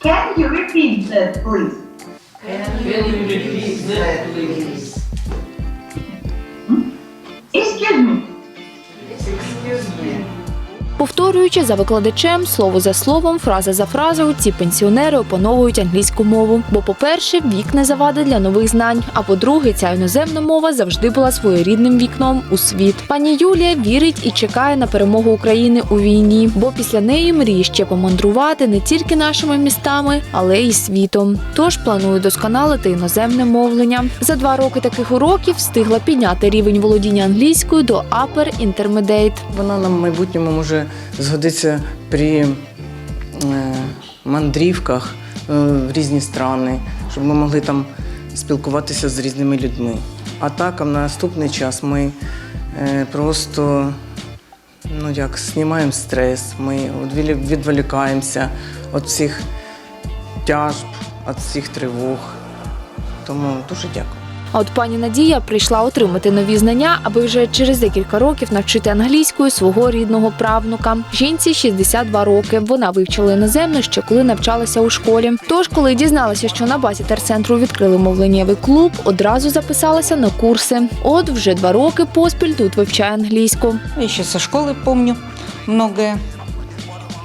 Can you repeat that, please? Can you repeat that, please? Повторюючи за викладачем слово за словом, фраза за фразою, ці пенсіонери опановують англійську мову. Бо, по-перше, вік не завада для нових знань. А по-друге, ця іноземна мова завжди була своєрідним вікном у світ. Пані Юлія вірить і чекає на перемогу України у війні, бо після неї мріє ще помандрувати не тільки нашими містами, але й світом. Тож планує досконалити іноземне мовлення. За два роки таких уроків встигла підняти рівень володіння англійською до Upper Intermediate. Вона нам в майбутньому може згодитися при е, мандрівках е, в різні страни, щоб ми могли там спілкуватися з різними людьми. А так, на наступний час ми е, просто ну як, знімаємо стрес, ми відволікаємося від всіх тяжб, від всіх тривог. Тому дуже дякую. А от пані Надія прийшла отримати нові знання, аби вже через декілька років навчити англійською свого рідного правнука. Жінці 62 роки. Вона вивчила іноземну ще коли навчалася у школі. Тож, коли дізналася, що на базі терцентру відкрили мовленнєвий клуб, одразу записалася на курси. От вже два роки поспіль тут вивчає англійську. Я еще со школы помню многое.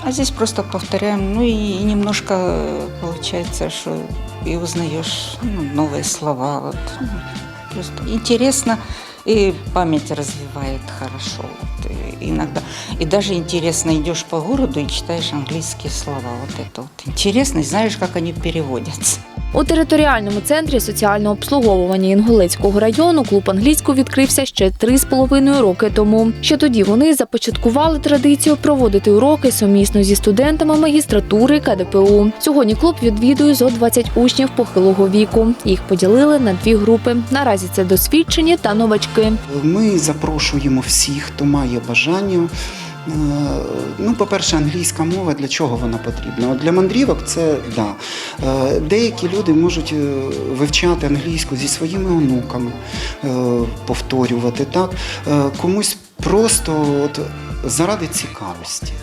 А здесь просто повторяем. Ну и, и немножко э, получается, что и узнаешь ну, новые слова. Вот. Ну, Просто интересно. И память развивает хорошо. Вот, и иногда. И даже интересно, идешь по городу и читаешь английские слова. Вот это вот интересно, и знаешь, как они переводятся. У територіальному центрі соціального обслуговування Інгулецького району клуб англійську відкрився ще три з половиною роки тому. Ще тоді вони започаткували традицію проводити уроки сумісно зі студентами магістратури КДПУ. Сьогодні клуб відвідує зо 20 учнів похилого віку. Їх поділили на дві групи. Наразі це досвідчені та новачки. Ми запрошуємо всіх, хто має бажання. Е, Ну, по-перше, англійська мова для чого вона потрібна? От для мандрівок це да. Е, Деякі люди можуть е, вивчати англійську зі своїми онуками, повторювати так. Комусь просто от заради цікавості.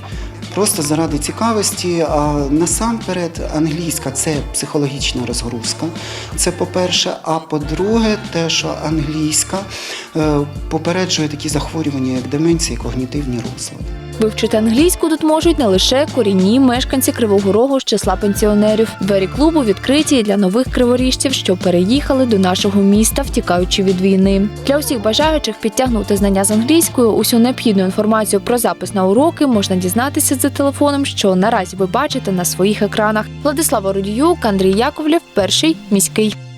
Просто заради цікавості, а насамперед англійська це психологічна розгрузка. Це по-перше. А по-друге, те, що англійська е, попереджує такі захворювання, як деменція когнітивні розлади. Вивчити англійську тут можуть не лише корінні мешканці Кривого Рогу з числа пенсіонерів. Двері клубу відкриті для нових криворіжців, що переїхали до нашого міста, втікаючи від війни. Для усіх бажаючих підтягнути знання з англійською, усю необхідну інформацію про запис на уроки можна дізнатися за телефоном, що наразі ви бачите на своїх екранах. Владислава Рудіюк, Андрій Яковлєв, перший міський.